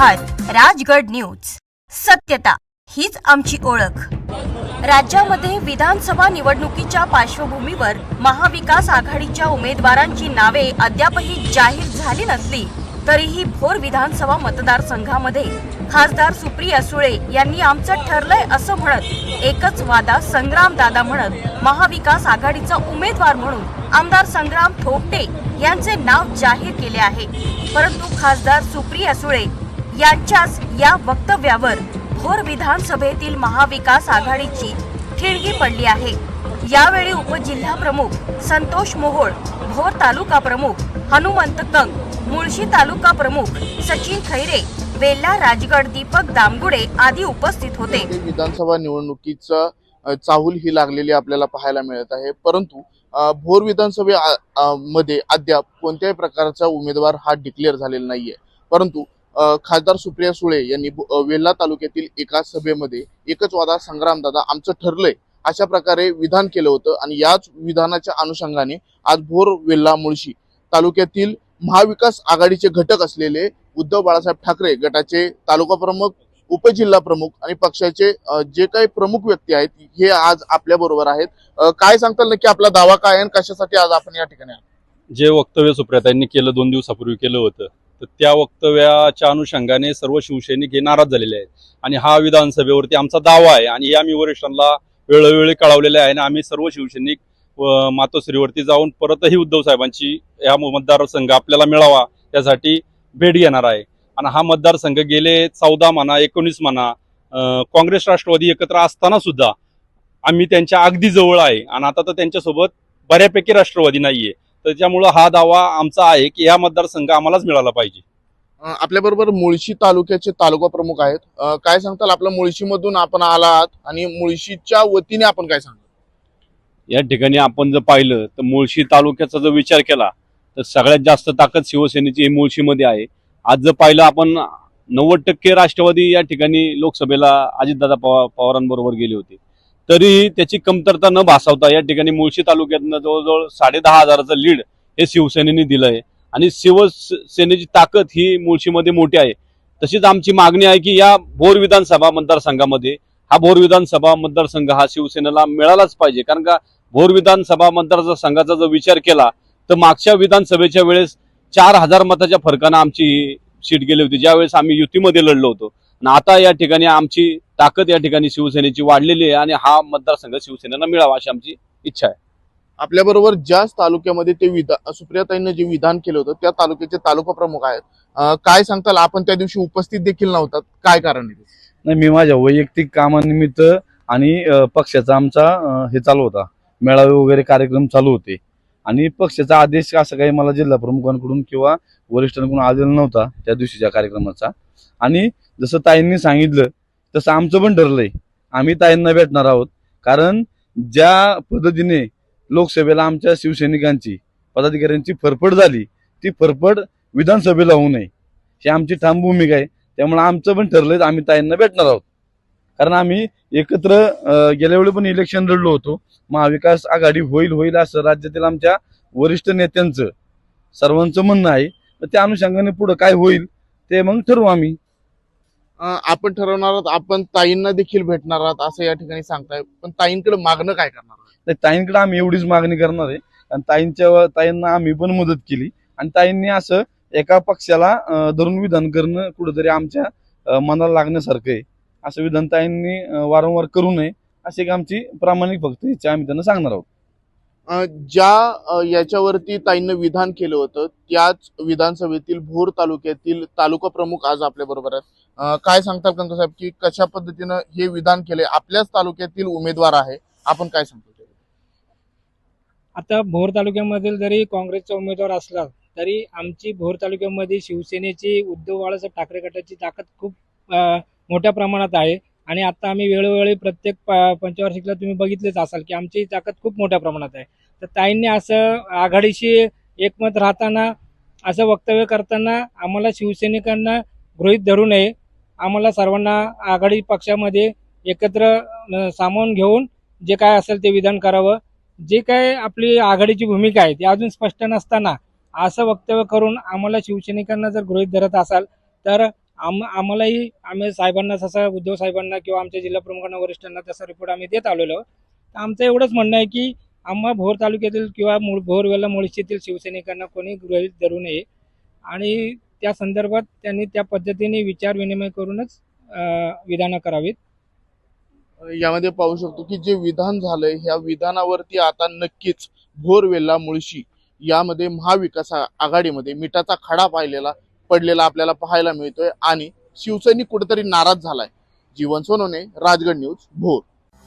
आहात राजगड न्यूज. सत्यता हीच आमची ओळख. राज्यामध्ये विधानसभा निवडणुकीच्या पार्श्वभूमीवर महाविकास आघाडीच्या उमेदवारांची नावे अद्यापही जाहीर झाली नसली तरीही भोर विधानसभा मतदारसंघामध्ये खासदार सुप्रिया सुळे यांनी आमचं ठरलंय असं म्हणत एकच वादा संग्राम दादा म्हणत महाविकास आघाडीचा उमेदवार म्हणून आमदार संग्राम थोपटे यांचे नाव जाहीर केले आहे. परंतु खासदार सुप्रिया सुळे यांच्याच या वक्तव्यावर भोर विधानसभेतील महाविकास आघाडीची खिळगी पडली आहे. यावेळी उपजिल्हा प्रमुख संतोष मोहोळ भोर तालुका प्रमुख हनुमंत कंग मुळशी तालुका प्रमुख सचिन खैरे वेल्ला राजगड दीपक दामगुडे आदी उपस्थित होते. विधानसभा निवडणुकीचा चाहूल ही लागलेली आपल्याला पाहायला मिळत आहे. परंतु भोर विधानसभे मध्ये अद्याप कोणत्याही प्रकारचा उमेदवार हा डिक्लेअर झालेला नाहीये. परंतु खासदार सुप्रिया सुळे यांनी वेल्ला वेल्हा तालुक्यातील एका सभेमध्ये एकच वादा संग्रामदादा आमचं ठरलंय अशा प्रकारे विधान केलं होतं आणि याच विधानाच्या अनुषंगाने आज भोर वेल्हा मुळशी तालुक्यातील महाविकास आघाडीचे घटक असलेले उद्धव बाळासाहेब ठाकरे गटाचे तालुका प्रमुख उपजिल्हा प्रमुख आणि पक्षाचे जे काही प्रमुख व्यक्ती आहेत हे आज आपल्या बरोबर आहेत. काय सांगताल नक्की? आपला दावा काय आहे आणि कशासाठी आज आपण या ठिकाणी जे वक्तव्य सुप्रियाताईंनी केलं दोन दिवसापूर्वी केलं होतं. तर त्या वक्तव्याच्या अनुषंगाने सर्व शिवसैनिक हे नाराज झालेले आहेत. आणि हा विधानसभेवरती आमचा दावा आहे आणि हे आम्ही वरिष्ठांना वेळोवेळी कळवलेले आहे आणि आम्ही सर्व शिवसैनिक मातोश्रीवरती जाऊन परतही उद्धव साहेबांची या मतदारसंघ आपल्याला मिळावा यासाठी भेट घेणार आहे. आणि हा मतदारसंघ गेले चौदा म्हणा एकोणीस म्हणा काँग्रेस राष्ट्रवादी एकत्र असताना सुद्धा आम्ही त्यांच्या अगदी जवळ आहे. आणि आता तर त्यांच्यासोबत बऱ्यापैकी राष्ट्रवादी नाहीये. त्याच्यामुळं हा दावा आमचा आहे की या मतदारसंघ आम्हालाच मिळाला पाहिजे. आपल्या बरोबर मुळशी तालुक्याचे तालुका प्रमुख आहेत. काय सांगताल आपल्या मुळशीमधून आपण आला आहात आणि मुळशीच्या वतीने आपण काय सांगता या ठिकाणी आपण जर पाहिलं तर मुळशी तालुक्याचा जर विचार केला तर सगळ्यात जास्त ताकद शिवसेनेची मुळशीमध्ये आहे. आज जर पाहिलं आपण नव्वद टक्के राष्ट्रवादी या ठिकाणी लोकसभेला अजितदादा पवार पवारांबरोबर गेले होते. तरीही त्याची कमतरता न भासवता या ठिकाणी मुळशी तालुक्यातनं जवळजवळ साडे दहा हजाराचं लीड हे शिवसेनेने दिलं आहे आणि शिवसेनेची ताकद ही मुळशीमध्ये मोठी आहे. तशीच आमची मागणी आहे की या भोर विधानसभा मतदारसंघामध्ये हा भोर विधानसभा मतदारसंघ हा शिवसेनेला मिळालाच पाहिजे. कारण का भोर विधानसभा मतदारसंघाचा जर विचार केला तर मागच्या विधानसभेच्या वेळेस चार हजार मताच्या फरकानं आमची सीट गेली होती. ज्यावेळेस आम्ही युतीमध्ये लढलो होतो. आता या ठिकाणी आमची ताकद या ठिकाणी शिवसेनेची वाढलेली आहे आणि हा मतदारसंघ शिवसेनेला मिळावा अशी आमची इच्छा आहे. आपल्या बरोबर ज्याच तालुक्यामध्ये ते विधान सुप्रियाताईंनी जे विधान केलं होतं त्या तालुक्याचे तालुका प्रमुख आहेत. काय सांगताल? आपण त्या दिवशी उपस्थित देखील नव्हतात. काय कारण? नाही मी माझ्या वैयक्तिक कामानिमित्त आणि पक्षाचा आमचा हे चालू होता. मेळावे वगैरे कार्यक्रम चालू होते. आणि पक्षाचा आदेश असं काही मला जिल्हा प्रमुखांकडून किंवा वरिष्ठांकडून आलेला नव्हता त्या दिवशीच्या कार्यक्रमाचा. आणि जसं ताईंनी सांगितलं तसं आमचं पण ठरलंय. आम्ही ताईंना भेटणार आहोत. कारण ज्या पद्धतीने लोकसभेला आमच्या शिवसैनिकांची पदाधिकाऱ्यांची फरफड झाली ती फरफड विधानसभेला होऊ नये. ही आमची ठाम भूमिका आहे. त्यामुळे आमचं पण ठरलंय आम्ही ताईंना भेटणार आहोत. कारण आम्ही एकत्र गेल्या वेळी पण इलेक्शन लढलो होतो. महाविकास आघाडी होईल होईल असं राज्यातील आमच्या वरिष्ठ नेत्यांचं सर्वांचं म्हणणं आहे. तर त्या अनुषंगाने पुढं काय होईल ते मग ठरवू आम्ही. आपण ठरवणार आहोत आपण ताईंना देखील भेटणार आहात असं या ठिकाणी सांगताय. पण ताईंकडे मागणं काय करणार आहात? ताईंकडे आम्ही एवढीच मागणी करणार आहे. आणि ताईंच्या ताईंना आम्ही पण मदत केली. आणि ताईंनी असं एका पक्षाला धरून विधान करणं कुठेतरी आमच्या मनाला लागण्यासारखं आहे. असं विधान ताईंनी वारंवार करू नये अशी एक आमची प्रामाणिक फक्त इच्छा आम्ही त्यांना सांगणार आहोत. ज्या याच्यावरती ताईंनं विधान केलं होतं त्याच विधानसभेतील भोर तालुक्यातील तालुका प्रमुख आज आपल्या बरोबर आहेत. काय सांगताल कंक साहेब की कशा पद्धतीनं हे विधान केले आपल्याच तालुक्यातील उमेदवार आहे. आपण काय सांगतो? आता भोर तालुक्यामधील जरी काँग्रेसचा उमेदवार असला तरी आमची भोर तालुक्यामध्ये शिवसेनेची उद्धव बाळासाहेब ठाकरे गटाची ताकद खूप मोठ्या प्रमाणात आहे. आणि आता आम्ही वेळोवेळी प्रत्येक पंचवार्षिकला तुम्ही बघितलेच असाल की आमची ताकद खूप मोठ्या प्रमाणात आहे. तर ताईंनी असं आघाडीशी एकमत राहताना असं वक्तव्य करताना आम्हाला शिवसैनिकांना गृहीत धरू नये आम्हाला सर्वांना आघाडी पक्षामध्ये एकत्र सामावून घेऊन जे काय असेल ते विधान करावं जे काय आपली आघाडीची भूमिका आहे ती अजून स्पष्ट नसताना असं वक्तव्य करून आम्हाला शिवसैनिकांना जर गृहित धरत असाल तर आम आम्हालाही आम्ही साहेबांना जसं उद्धव साहेबांना किंवा आमच्या जिल्हा प्रमुखांना वरिष्ठांना तसा रिपोर्ट आम्ही देत आलेलो आहोत. तर आमचं एवढंच म्हणणं आहे की आम्हा भोर तालुक्यातील किंवा मूळ भोर मुळशीतील शिवसैनिकांना कोणी गृहित धरू नये. आणि त्या संदर्भात त्यांनी त्या पद्धतीने विचार विनिमय करूनच विधानं करावीत. यामध्ये पाहू शकतो की जे विधान झालंय ह्या विधानावरती आता नक्कीच भोरवेल्ला मुळशी यामध्ये महाविकास आघाडीमध्ये मिठाचा खडा पाहिलेला पडलेला आपल्याला पाहायला मिळतोय. आणि शिवसैनिक कुठेतरी नाराज झालाय. जीवन सोनवणे राजगड न्यूज भोर.